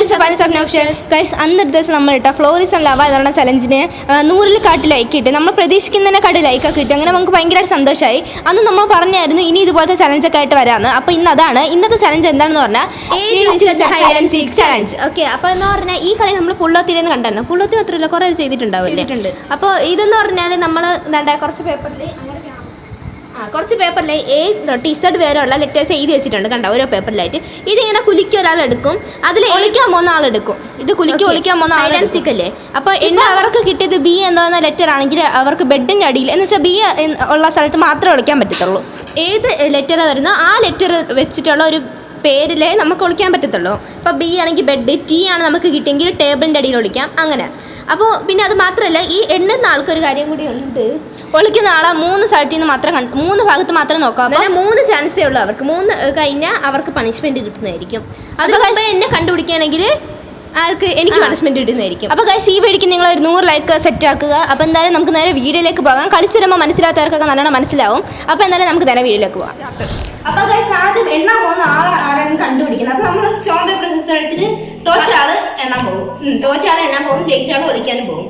Guys welcome സഫാനിസ് of Noushal guys അന്നൊരു ദിവസം നമ്മൾ ഇട്ട ഫ്ലോറിസ് ആൻഡ് ലവ എന്നുള്ള ചലഞ്ചിന് നൂറിൽ കാട്ടി ലൈക്ക് കിട്ടും. നമ്മൾ പ്രതീക്ഷിക്കുന്നതിനെക്കാട്ടി ലൈക്കൊക്കെ കിട്ടും. അങ്ങനെ നമുക്ക് ഭയങ്കരമായിട്ട് സന്തോഷമായി അന്ന് നമ്മൾ പറഞ്ഞായിരുന്നു ഇനി ഇതുപോലത്തെ ചലഞ്ചൊക്കെ ആയിട്ട് വരാമെന്ന് അപ്പോൾ ഇന്ന് അതാണ്. ഇന്നത്തെ ചലഞ്ച് എന്താണെന്ന് പറഞ്ഞാൽ ചലഞ്ച് ഓക്കെ അപ്പോൾ എന്ന് പറഞ്ഞാൽ ഈ കളി നമ്മൾ പുള്ളോത്തിരി കണ്ടായിരുന്നു പുള്ളോത്തി മാത്രമല്ല കുറേ ചെയ്തിട്ടുണ്ടാവും അപ്പോൾ ഇതെന്ന് പറഞ്ഞാൽ നമ്മൾ എന്താ കുറച്ച് പേപ്പറിൽ കുറച്ച് പേപ്പറിൽ എ തൊട്ട് ഇസഡ് വരെയുള്ള ലെറ്റേഴ്സ് എഴുതി വെച്ചിട്ടുണ്ട്. കണ്ട ഓരോ പേപ്പറിലായിട്ട്. ഇതിങ്ങനെ കുലുക്കി ഒരാൾ എടുക്കും അതിൽ ഒളിക്കാൻ പോകുന്ന ആളെടുക്കും ഇത് കുലുക്കി ഒളിക്കാൻ പോകുന്ന ഐഡൻസിക്കല്ലേ അപ്പോൾ എണ്ണ അവർക്ക് കിട്ടിയത് ബി എന്ന ലെറ്റർ ആണെങ്കിൽ അവർക്ക് ബെഡിന്റെ അടിയിൽ എന്ന് വെച്ചാൽ ബി ഉള്ള സ്ഥലത്ത് മാത്രമേ ഒളിക്കാൻ പറ്റത്തുള്ളൂ. ഏത് ലെറ്റർ വരുന്നോ ആ ലെറ്റർ വെച്ചിട്ടുള്ള ഒരു പേരിലേ നമുക്ക് ഒളിക്കാൻ പറ്റത്തുള്ളൂ. ഇപ്പോൾ ബി ആണെങ്കിൽ ബെഡ് ടി ആണ് നമുക്ക് കിട്ടിയെങ്കിൽ ടേബിളിന്റെ അടിയിൽ ഒളിക്കാം. അങ്ങനെ. അപ്പോൾ പിന്നെ അത് മാത്രമല്ല ഈ എണ്ണുന്ന ആൾക്കൊരു കാര്യം കൂടി ഉണ്ട്. ഒളിക്കുന്ന ആളെ മൂന്ന് സ്ഥലത്തു നിന്ന് മാത്രം കണ്ട് മൂന്ന് ഭാഗത്ത് മാത്രം നോക്കാം. അപ്പോൾ മൂന്ന് ചാൻസേ ഉള്ളൂ അവർക്ക്. മൂന്ന് കഴിഞ്ഞാൽ അവർക്ക് പണിഷ്മെന്റ് കിട്ടുന്നതായിരിക്കും. അതുപോലെ എന്നെ കണ്ടുപിടിക്കുകയാണെങ്കിൽ ആർക്ക് എനിക്ക് പണിഷ്മെന്റ് കിട്ടുന്നതായിരിക്കും. അപ്പോൾ ഗൈസ് ഈ വീഡിയോക്ക് നിങ്ങൾ ഒരു നൂറ് ലൈക്ക് സെറ്റ് ആക്കുക അപ്പോൾ എന്തായാലും നമുക്ക് നേരെ വീഡിയോയിലേക്ക് പോകാം. കളിച്ചു വരുമ്പോൾ മനസ്സിലാത്തവർക്കൊക്കെ നല്ലോണം മനസ്സിലാവും. അപ്പോൾ എന്തായാലും നമുക്ക് നേരെ വീഡിയോയിലേക്ക് പോകാം. അപ്പോൾ ഗൈസ് ആദ്യം എണ്ണാൻ പോകുന്ന ആളെ ആരാണ് കണ്ടുപിടിക്കുന്നത്? അപ്പോൾ നമ്മൾ സ്ട്രോങ് പേപ്പർ സിസ്റ്റം എടുത്തിട്ട് തോറ്റ ആൾ എണ്ണാൻ പോകും. തോറ്റാൾ തോറ്റ ആൾ എണ്ണാൻ പോകും ജയിച്ച ഒളിക്കാനും പോകും.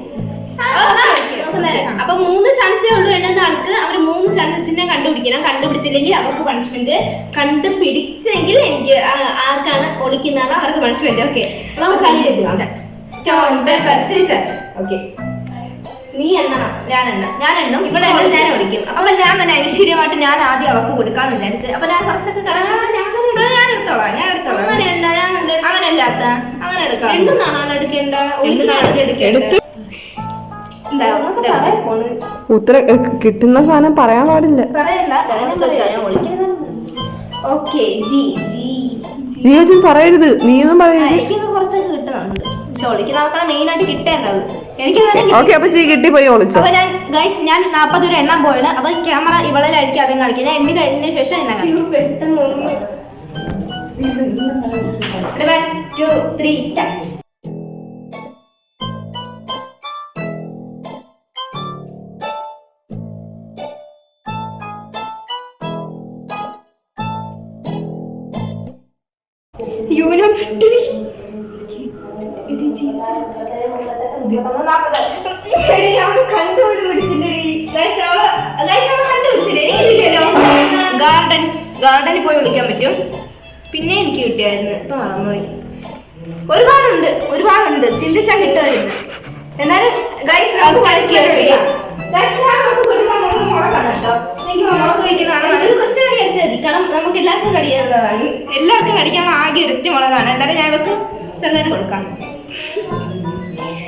അപ്പൊ മൂന്ന് ചാൻസേ ഉള്ളൂ എണ്ണുന്ന ആൾക്ക് അവർ മൂന്ന് ചാൻസ് ചിഹ്നം കണ്ടുപിടിക്കണം. കണ്ടുപിടിച്ചില്ലെങ്കിൽ അവർക്ക് പണിഷ്മെന്റ് കണ്ടുപിടിച്ചെങ്കിൽ എനിക്ക് ആർക്കാണ് ഒളിക്കുന്നതാണ് അവർക്ക് പണിഷ്മെന്റ് ഓക്കെ അപ്പൊ കളി സ്റ്റോൺ പേപ്പർ സീസർ ഓക്കെ നീ എണ്ണണം ഞാൻ എണ്ണം. ഞാൻ എണ്ണം ഇവിടെ എണ്ണം ഞാൻ ഒളിക്കും. അപ്പൊ ഞാൻ തന്നെ ഐശ്വര്യമായിട്ട് ഞാൻ ആദ്യം അവക്ക് കൊടുക്കാന്ന് വിചാരിച്ചു. അപ്പൊ ഞാൻ കുറച്ചൊക്കെ ഞാൻ എടുത്തോളാം ഞാൻ എടുത്തോളാം. അങ്ങനെ അങ്ങനെ അല്ലാത്ത അങ്ങനെ എടുക്കാം എണ്ണുന്നാണോ എടുക്കേണ്ട. ഇതെടാ, ഫോണ് ഉത്തരം കിട്ടുന്ന സാധനം പറയാൻ പാടില്ല. പറയല്ല ഓക്കെ ജി ജി നീ ഒന്നും പറയരുത്. നീന്നും പറയരുത്. ഓക്കെ അപ്പൊ ചീ കിട്ടി പോയി ഒളിച്ചോ. അപ്പൊ ഞാൻ ഗൈസ് ഞാൻ നാൽപ്പത് രൂപ എണ്ണം പോയാണ്. അപ്പൊ ക്യാമറ ഇവളിലായിരിക്കും അതും കാണിക്കുക. ഞാൻ എണ്ണി കഴിഞ്ഞ ശേഷം പെട്ടെന്ന് ത്രീ സ്റ്റാർട്ട് ഗാർഡൻ ഗാർഡനിൽ പോയി വിളിക്കാൻ പറ്റും. പിന്നെ എനിക്ക് കിട്ടിയായിരുന്നു. ഇപ്പൊ മറന്നുപോയി. ഒരുപാടുണ്ട് ഒരുപാടുണ്ട്. ചിന്തിച്ചാൽ കിട്ടുമായിരുന്നു. എന്നാലും ഗൈസ് നമുക്ക് നമുക്ക് എല്ലാവർക്കും കടിയാനുള്ളതാണ് എല്ലാവർക്കും കടിക്കാൻ ആകെ ഒരൊറ്റ മുളകാണ്. എന്തായാലും ഞാൻ ഇവർക്ക് ചെറുതായി കൊടുക്കാം.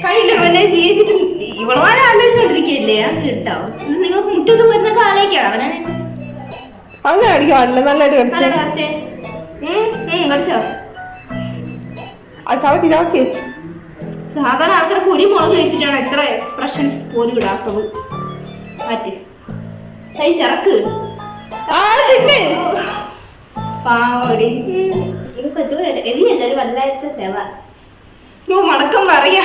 കഴിയില്ല പിന്നെ ജീവിച്ചിട്ട് ഇവളമാരെ ആലോചിച്ചോണ്ടിരിക്കല്ലേ കിട്ടാവും നിങ്ങൾക്ക് മുറ്റത്ത് വരുന്ന ആലോചിക്കാം. അവനെ അങ്ങനെ അടിക്കാൻ പാടില്ല. നല്ലതായിട്ട് കടിച്ചു ആ ചവക്കി ചവക്കി സാധാരണ ആൾക്കാർ കുരി മുളക് വെച്ചിട്ടാണ് എത്ര എക്സ്പ്രഷൻസ് പോലും ഇടാത്തത്. മാറ്റ്. കൈ ചിറക്ക്. പാവടി. വല്ലാത്ത സേവ മടക്കം പറയാ.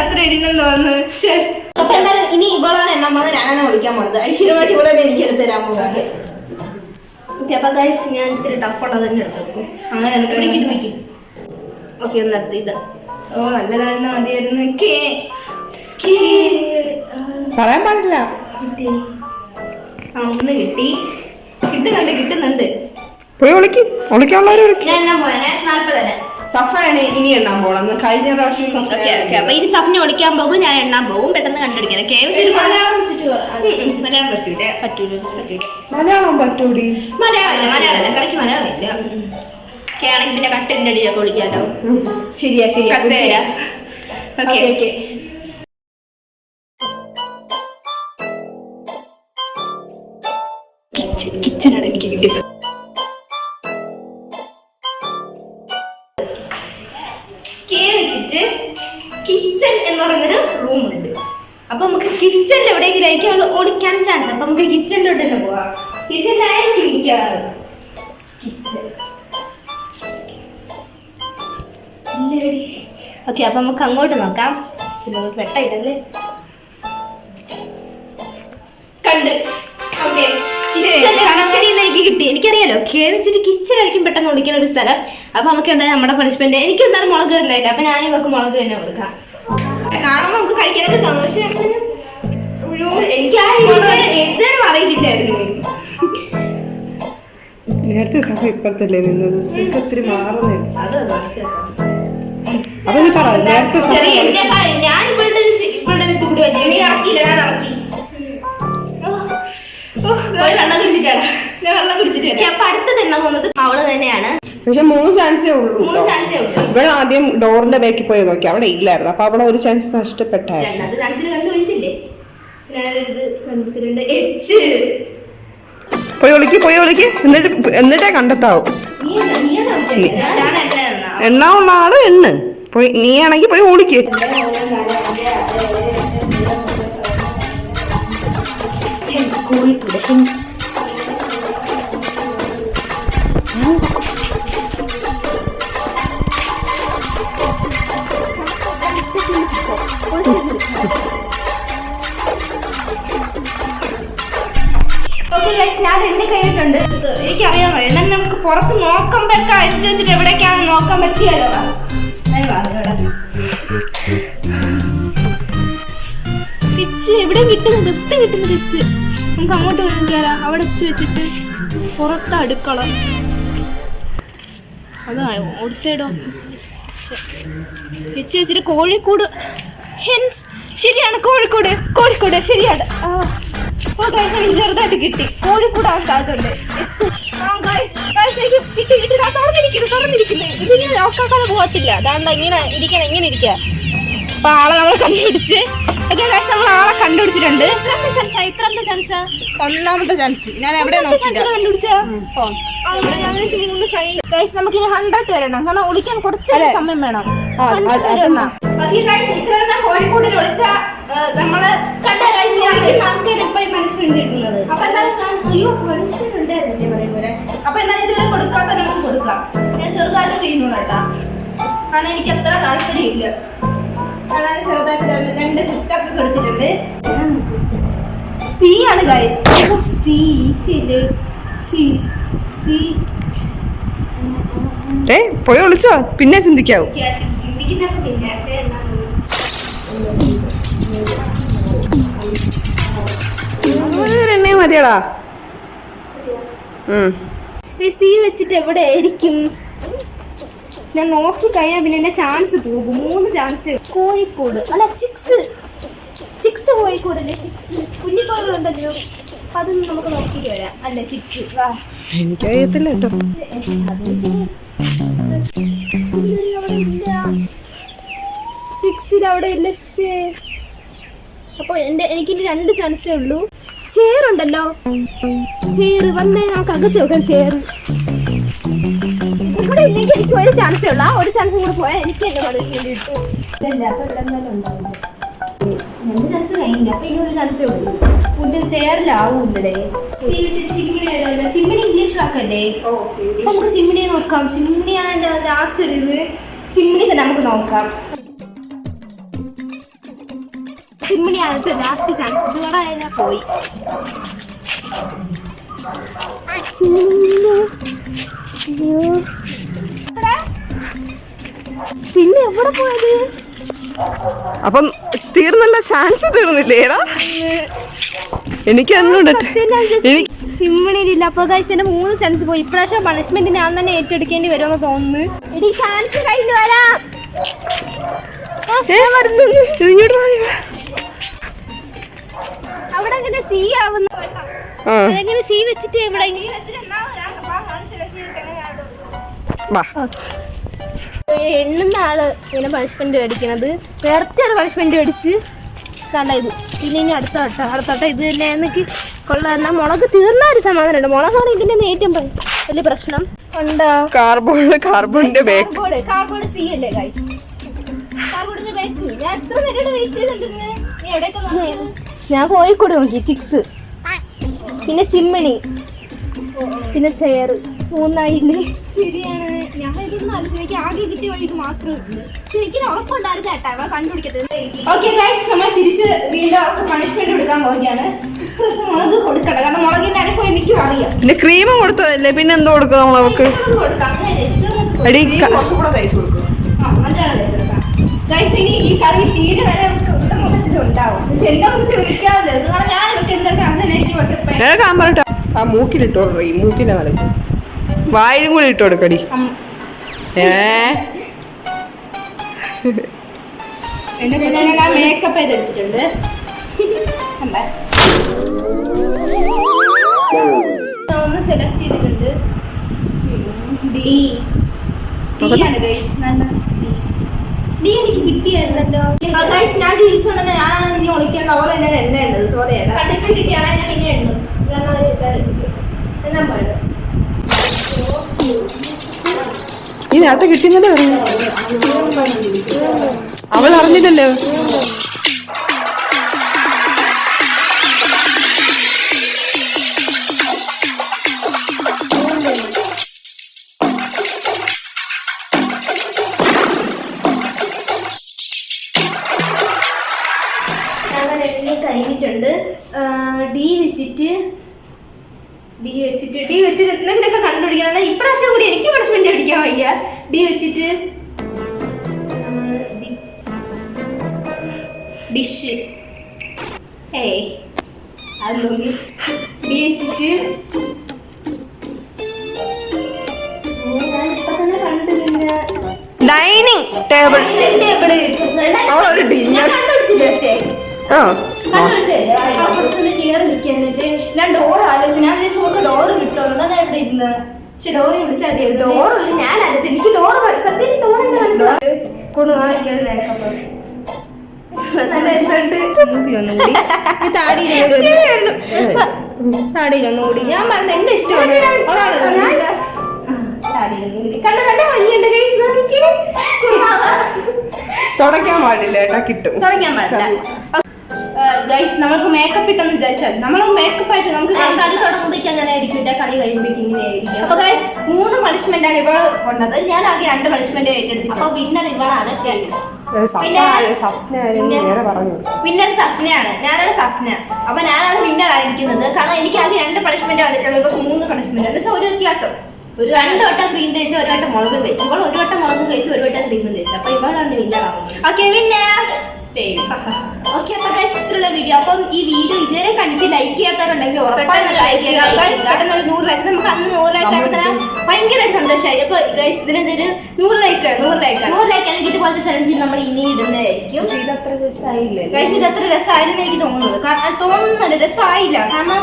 അത്ര എരിഞ്ഞെന്ന് തോന്നുന്നു. എന്തായാലും ഇനി ഇവളാണ് എണ്ണാൻ പോകുന്നത് ഞാനാണ് വിളിക്കാൻ പോണത്. ഐശ്വര്യമായിട്ട് ഇവിടെ എനിക്ക് എടുത്തു തരാൻ പോകുന്നത് ഗൈസ് ഞാൻ ഇത്തിരി ടഫുള്ളത് തന്നെ എടുത്തു വെക്കും. അങ്ങനെ എനിക്ക് ഓക്കെ ഇത്. ഓ നല്ലതായിരുന്നു മതിയായിരുന്നു പറയാൻ പാടില്ല. ആ ഒന്ന് കിട്ടി. കിട്ടുന്നുണ്ട് കിട്ടുന്നുണ്ട്. പോയി ഒളിക്ക് ഒളിക്കാനുള്ളവരെ ഒളിക്ക് ഞാൻ എണ്ണാൻ പോയാനെ നാല്പതന്നെ സഫറാണ് ഇനി എണ്ണാൻ പോകണം കഴിഞ്ഞ പ്രാവശ്യം ഓക്കെ ഓക്കെ. അപ്പൊ ഇനി സഫിനെ ഒളിക്കാൻ പോകും ഞാൻ എണ്ണാൻ പോകും. പെട്ടെന്ന് കണ്ടുപിടിക്കണം. മലയാളം വെച്ചിട്ട് പറ. ഉം, ഉം, മലയാളം പറ്റൂല? പറ്റൂല പറ്റൂല. മലയാളം പറ്റൂടി? മലയാളം മലയാളം കളിക്ക് മലയാളം ഇല്ല. ഒക്കെ ആണെങ്കിൽ പിന്നെ കട്ടിലിന്റെ അടിയിലൊക്കെ ഒളിക്കാലോ ശരിയാ ശരിയാ. കസേര. ഓക്കെ. ഓക്കെ കിച്ചണാണ് എനിക്ക് കിട്ടിയത് കിച്ചണിലോട്ട് തന്നെ പോവാം കിച്ചണിലായിരിക്കും ഇരിക്കാറ് കിച്ചൺ ഓക്കെ അപ്പൊ നമുക്ക് അങ്ങോട്ട് നോക്കാം. നമുക്ക് വെട്ടായിട്ടല്ലേ കണ്ട്. ഓക്കെ എനിക്ക് കിട്ടി. എനിക്കറിയാലോ കെ വെച്ചിട്ട് കിച്ചണായിരിക്കും പെട്ടെന്ന് ഒളിക്കുന്ന ഒരു സ്ഥലം. അപ്പൊ നമുക്ക് എന്തായാലും നമ്മുടെ പണിഷ്മെന്റ് എനിക്ക് എന്തായാലും മുളക് തന്നില്ല അപ്പൊ ഞാൻ ഇവർക്ക് മുളക് തന്നെ കൊടുക്കാം. കാണുമ്പോൾ നമുക്ക് കഴിക്കാനൊക്കെ തോന്നും. പക്ഷെ എനിക്ക് ആ നേരത്തെ സഭ ഇപ്പഴത്തല്ലേ നിന്നത്? ഇപ്പൊ ഒത്തിരി മാറുന്നേ. അപ്പൊ നീ പറ നേരത്തെ സഭ ഞാൻ ഇവളുടെ ഇവളുടെ കൂടി വലിയ നീ ഇറക്കിയില്ല ഞാൻ ഇറക്കി. വെള്ളം കുടിച്ചിട്ടാണ് ഞാൻ വെള്ളം കുടിച്ചിട്ട് അപ്പൊ അടുത്തത് എണ്ണ പോകുന്നത് അവൾ തന്നെയാണ്. പക്ഷെ മൂന്ന് ചാൻസേ ഉള്ളൂ ഇവിടെ ആദ്യം ഡോറിന്റെ ബാക്കിൽ പോയി നോക്കി. അവിടെ ഇല്ലായിരുന്നു. അപ്പൊ അവിടെ ഒരു ചാൻസ് നഷ്ടപ്പെട്ടായിരുന്നു. എച്ച് പോയി വിളിക്ക് പോയി വിളിക്ക് എന്നിട്ട് എന്നിട്ടേ കണ്ടെത്താവും. നീ എന്താ- നീ ഞാൻ എണ്ണ തന്നാ. എണ്ണ ഉള്ള ആൾ എണ്ണ് പോയി നീ ആണെങ്കിൽ പോയി ഓടിക്ക് കോഴിക്കോട് എനിക്കറിയാൻ വയ്യ എന്നാൽ നമുക്ക് പുറത്ത് നോക്കുമ്പോഴൊക്കെ അരിച്ചു വെച്ചിട്ട് എവിടേക്കാണ് നോക്കാൻ പറ്റിയല്ലോ. പിച്ച് എവിടെ കിട്ടുന്നത്? എവിടെ കിട്ടുന്നത് പിച്ച് നമുക്ക് അങ്ങോട്ട് നോക്കിയാലോ അവിടെ വെച്ച് വെച്ചിട്ട് പുറത്ത് അടുക്കള. അതായോ ഓടി സൈഡോ. വെച്ച് വെച്ചിട്ട് കോഴിക്കോട്. ഹെൻസ് ശരിയാണ് കോഴിക്കോട്. കോഴിക്കോട് ശരിയാണ്. ആ. ചെറുതായിട്ട് കിട്ടി. കോഴിക്കോട് ആ നോക്കാക്കാതെ പോകത്തില്ല. അതാണ്ട് ഇങ്ങനെ ഇരിക്കണം ഇങ്ങനെ ഇരിക്കുക അപ്പൊ ആളെ നമ്മൾ കണ്ടുപിടിച്ച്. ഓക്കെ ഗൈസ് നമ്മൾ ആളെ കണ്ടുപിടിച്ചിട്ടുണ്ട്. എത്രാമത്തെ ചാൻസ് ഒന്നാമത്തെ ചാൻസ് ഞാൻ എവിടെ നോക്കിയില്ല. ഗൈസ് നമുക്ക് ഇനി ഹൺഡ്രഡ് വരണം. കാരണം ഒളിക്കാൻ കുറച്ച് സമയം വേണം. ആ, അത് 100 അത് വരണം. Okay, guys, ഇത്ര തന്നെ കോഴിക്കോടിൽ ഒളിച്ച നമ്മൾ കണ്ട ഗൈസ് നമുക്ക് പണിഷ്മെന്റ് കിട്ടുന്നത് അപ്പൊ എന്തായാലും അയ്യോ പണിഷ്മെന്റ് ഉണ്ടായിരുന്നില്ലേ അപ്പൊ എന്നാൽ ഇതുവരെ കൊടുക്കാത്ത നമുക്ക് കൊടുക്കാം. ഞാൻ ചെറുതായിട്ട് ചെയ്യുന്നു കേട്ടാ. കാരണം എനിക്ക് അത്ര താല്പര്യമില്ല. അതായത് ചെറുതായിട്ട് രണ്ട് കുട്ടൊക്കെ കുത്തൊക്കെ കൊടുത്തിട്ടുണ്ട്. സി ആണ് ഗൈസ് സി സി അല്ലേ സി സി ഏ പോയി ഒളിച്ചോ. പിന്നെ ചിന്തിക്കാവും. എണ്ണേ മതിയടാ. ഉം. സി വെച്ചിട്ട് എവിടെ ആയിരിക്കും ഞാൻ നോക്കി കഴിഞ്ഞാൽ പിന്നെ എന്റെ ചാൻസ് പോകും. മൂന്ന് ചാൻസ് കോഴിക്കോട്. അല്ല ചിക്സ്. ചിക്സ് കോഴിക്കോട് അല്ലേ ചിക്സ് കുഞ്ഞിക്കോളുണ്ടല്ലോ അതൊന്നും നമുക്ക് നോക്കിയിട്ട് വരാം. അല്ല ചിക്സ്. വാ. എനിക്കറിയത്തില്ല കേട്ടോ. സിക്സിൽ അവിടെ ഇല്ല ശ്ശേ. അപ്പൊ എന്റെ എനിക്ക് രണ്ട് ചാൻസേ ഉള്ളൂ. ചേറുണ്ടല്ലോ ചേറ് വന്നേ നമുക്ക് അകത്ത് വെക്കാം ചേറ്. ഇവിടെ ഇല്ലെങ്കിൽ എനിക്ക് ഒരു ചാൻസേ ഉള്ള. ഒരു ചാൻസ് കൂടെ പോയാൽ എനിക്ക് എന്റെ കിട്ടും. രണ്ട് ചാൻസ് കഴിഞ്ഞില്ല അപ്പൊ ഇനി ഒരു ചാൻസേ ഉള്ളൂ. ഫുഡ് ചേറിലാവൂല്ലേ ചിമ്മിണി അപ്പൊ നമുക്ക് ചിമ്മിണിയെ നോക്കാം. ചിമ്മിണിയാണ് എന്റെ ലാസ്റ്റ് ഒരു ഇത് ചിമ്മിണി തന്നെ നമുക്ക് നോക്കാം. ചിമ്മിണിയാണ് ലാസ്റ്റ് ചാൻസ് ഇതോടെ പോയി? പിന്നെ എവിടെ പോയത്? അപ്പം തീർന്നല്ല. ചാൻസ് തീർന്നില്ലേടാ എനിക്ക് ചിമ്മണിയിലില്ല എനിക്ക് ചിമ്മിണിയിലില്ല. അപ്പൊ ഗൈസ് എന്റെ മൂന്ന് ചാൻസ് പോയി. ഇപ്രാവശ്യം പണിഷ്മെന്റ് ഞാൻ തന്നെ ഏറ്റെടുക്കേണ്ടി വരുമെന്ന് തോന്നുന്നു. എടി ചാൻസ് കഴിഞ്ഞു വരാം. ഞാൻ വരുന്നു. ഇത് ഇങ്ങോട്ട് അങ്ങനെ സി ആവുന്നു അതെങ്ങനെ സി വെച്ചിട്ട് ഇവിടെ എണ്ണുന്ന ആൾ ഇങ്ങനെ പണിഷ്മെന്റ് മേടിക്കണത്. നേരത്തെ ഒരു പണിഷ്മെന്റ് മേടിച്ച് കണ്ട ഇത്. പിന്നെ ഇനി അടുത്ത വട്ടം അടുത്ത വട്ടം ഇത് തന്നെ എനിക്ക് കൊള്ളാം മുളക് തീർന്ന ഒരു സമാധാനമുണ്ട്. മുളകാണ് ഇതിന്റെ ഏറ്റവും വലിയ പ്രശ്നം. ഉണ്ടോ കാർബോൺ കാർബണിന്റെ കാർബോർഡ് കാർബോർഡ് സി അല്ലേ ഗൈസ് കാർബോർഡിന്റെ ബേക്ക് ഞാൻ എത്ര നേരം വെയിറ്റ് ചെയ്തിട്ടുണ്ട്? നീ എവിടെയൊക്കെ നോക്കിയത്? ഞാൻ കോഴിക്കോട് നോക്കി ചിക്സ് പിന്നെ ചിമ്മിണി. പിന്നെ ചെയർ മൂന്നായില്ലേ? ശരിയാണ്. ഞാൻ ഇതൊന്നും ആലോചിച്ചു എനിക്ക് ആകെ കിട്ടിയ വഴി ഇത് മാത്രമേ ഉള്ളൂ. പക്ഷെ എനിക്ക് ഉറപ്പുണ്ടായിരുന്നു കേട്ടോ. അവ കണ്ടുപിടിക്കരുത്. ഓക്കെ ഗൈസ് നമ്മൾ തിരിച്ച് വീണ്ടും അവർക്ക് പണിഷ്മെന്റ് കൊടുക്കാൻ പോവുകയാണ്. മുളക് കൊടുക്കട്ടെ കാരണം മുളകിന്റെ അനുഭവം എനിക്കും അറിയാം. പിന്നെ ക്രീമും കൊടുത്തതല്ലേ? പിന്നെ എന്തോ കൊടുക്കും നമ്മൾ കൊടുക്കാം. എടി നീ ക- കുറച്ചും കൂടെ തയ്ച്ചു കൊടുക്കും. ഗൈസ് ഇനി ഈ കറി തീരെ വരെ കാമ്പറട്ടോ ആ മൂക്കിലിട്ടോ ഈ മൂക്കിന്റെ നടുക്ക് വായിലും കൂടി ഇട്ട് കൊടുക്കടി. ഏ? മേക്കപ്പ് ചെയ്തെടുത്തിട്ടുണ്ട് ഒന്ന് സെലക്ട് ചെയ്തിട്ടുണ്ട്. ഡി ഡി ആണ് ഗൈസ് നല്ല ഡി ഡി എനിക്ക് കിട്ടിയായിരുന്നല്ലോ. ഗൈസ് ഞാൻ ചോദിച്ചുകൊണ്ട് ഞാനാണ് ഇനി ഒളിക്കുന്നത് അവളെ എന്നെ സോറി ഏട്ടാ. കണ്ടിട്ട് കിട്ടിയാണ് ഞാൻ പിന്നെ എണ്ണു. ഈ നേരത്തെ കിട്ടുന്നതേ അവൾ അറിഞ്ഞില്ലല്ലോ കഴിഞ്ഞിട്ടുണ്ട്. ഡി വെച്ചിട്ട് ഡി വെച്ചിട്ട് ഡി വെച്ചിട്ട് എന്തെങ്കിലുമൊക്കെ കണ്ടുപിടിക്കണം ഇപ്രാവശ്യം കൂടി എനിക്ക് പണിഷ്മെന്റ് അടിക്കാൻ വയ്യ. ഡി വെച്ചിട്ട് ഡിഷ്. ഏയ് അതൊന്നും ഡി വെച്ചിട്ട് ഡിന്നർ ഡൈനിങ് ടേബിൾ ടേബിൾ ഞാൻ. കണ്ടുപിടിച്ചില്ല പക്ഷേ. ആ. കുറച്ചൊന്ന് ഞാൻ ഡോർ ആലോചിച്ചു ഞാൻ വിചാരിച്ചു നമുക്ക് ഡോർ ഇവിടെ ഇരുന്ന്. പക്ഷെ ഡോർ വിളിച്ചാൽ മതി. ഡോർ ഞാൻ ആലോചിച്ചു എനിക്ക് ഡോർ സത്യം ഡോർ നല്ല താടിയിലൊന്നും ഞാൻ പറഞ്ഞത് എന്റെ ഇഷ്ടമാണ്. കണ്ട നല്ല ഭംഗിയുണ്ട്. നോക്കിക്കേ. തുടയ്ക്കാൻ പാടില്ല. കിട്ടും. തുടങ്ങാൻ പാടില്ല. ഗൈസ് നമ്മൾക്ക് മേക്കപ്പ് ഇട്ടെന്ന് വിചാരിച്ചാൽ നമ്മൾ മേക്കപ്പ് ആയിട്ട് നമുക്ക് കളി തുടങ്ങുമ്പോഴേക്കും അങ്ങനെ ആയിരിക്കും എന്റെ കളി കഴിയുമ്പോഴേക്കും ഇങ്ങനെ ആയിരിക്കും അപ്പൊ ഗൈസ് മൂന്ന് പണിഷ്മെന്റ് ആണ് ഇവൾ കൊണ്ടത്. ഞാൻ ആകെ രണ്ട് പണിഷ്മെന്റ് ഏറ്റെടുത്തു അപ്പൊ വിന്നർ ഇവളാണ്. വിന്നർ സഫ്നയാണ്. ഞാനാണ് സഫ്ന. അപ്പൊ ഞാനാണ് വിന്നർ ആയിരിക്കുന്നത്. കാരണം എനിക്ക് ആകെ രണ്ട് പണിഷ്മെന്റ് വന്നിട്ടുള്ളൂ. ഇപ്പൊ മൂന്ന് പണിഷ്മെന്റ് എന്ന് വെച്ചാൽ ഒരു വ്യത്യാസം. ഒരു രണ്ട് വട്ടം ക്രീം തേച്ച് ഒരു വട്ടം മുളക് തേച്ച്. ഇവൾ ഒരു വട്ടം മുളക് തേച്ച് ഒരു വട്ടം ക്രീം തേച്ച്. അപ്പൊ ഇവളാണ് വിന്നർ ആവുന്നത്. ഓക്കെ വിന്നർ ഓക്കെ അപ്പൊ ഇത്രയുള്ള വീഡിയോ അപ്പം ഈ വീഡിയോ ഇതുവരെ കണ്ടിട്ട് ലൈക്ക് ചെയ്യാത്തവരുണ്ടെങ്കിൽ പെട്ടെന്ന് നൂറ് ലൈക്ക് നമുക്ക് അന്ന് നൂറ് ലൈക്ക് ആയപ്പോൾ ഭയങ്കരമായിട്ട് സന്തോഷമായി. അപ്പൊ ഗൈസ് ഇതിനെതിരെ നൂറ് ലൈക്ക് നൂറ് ലൈക്ക് നൂറ് ലൈക്ക് ആണെങ്കിൽ ഇതുപോലത്തെ ചലഞ്ച് നമ്മൾ ഇനി ഇടുന്നതായിരിക്കും. പക്ഷെ ഇത് അത്ര രസമായില്ലേ ഗൈസ് ഇത് അത്ര രസമായില്ലെന്ന് എനിക്ക് തോന്നുന്നത്. കാരണം തോന്നുന്നില്ല രസമായില്ല കാരണം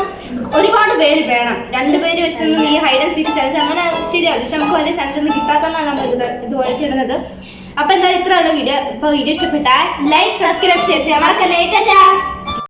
ഒരുപാട് പേര് വേണം. രണ്ടുപേര് വെച്ചൊന്നും ഈ ഹൈഡ് ആൻഡ് സീക്ക് ചലഞ്ച് അങ്ങനെ ശരിയാകും പക്ഷെ നമുക്ക് വലിയ ചലഞ്ച് ഒന്നും കിട്ടാത്തതാണ് നമ്മൾ ഇത് ഇതുപോലെ ഇടുന്നത്. അപ്പൊ എന്തായാലും ഇത്രയുള്ള വീഡിയോ. ഇപ്പൊ വീഡിയോ ഇഷ്ടപ്പെട്ടാൽ ലൈക്ക് സബ്സ്ക്രൈബ് ഷെയർ ചെയ്യാൻ മറക്കല്ലേ.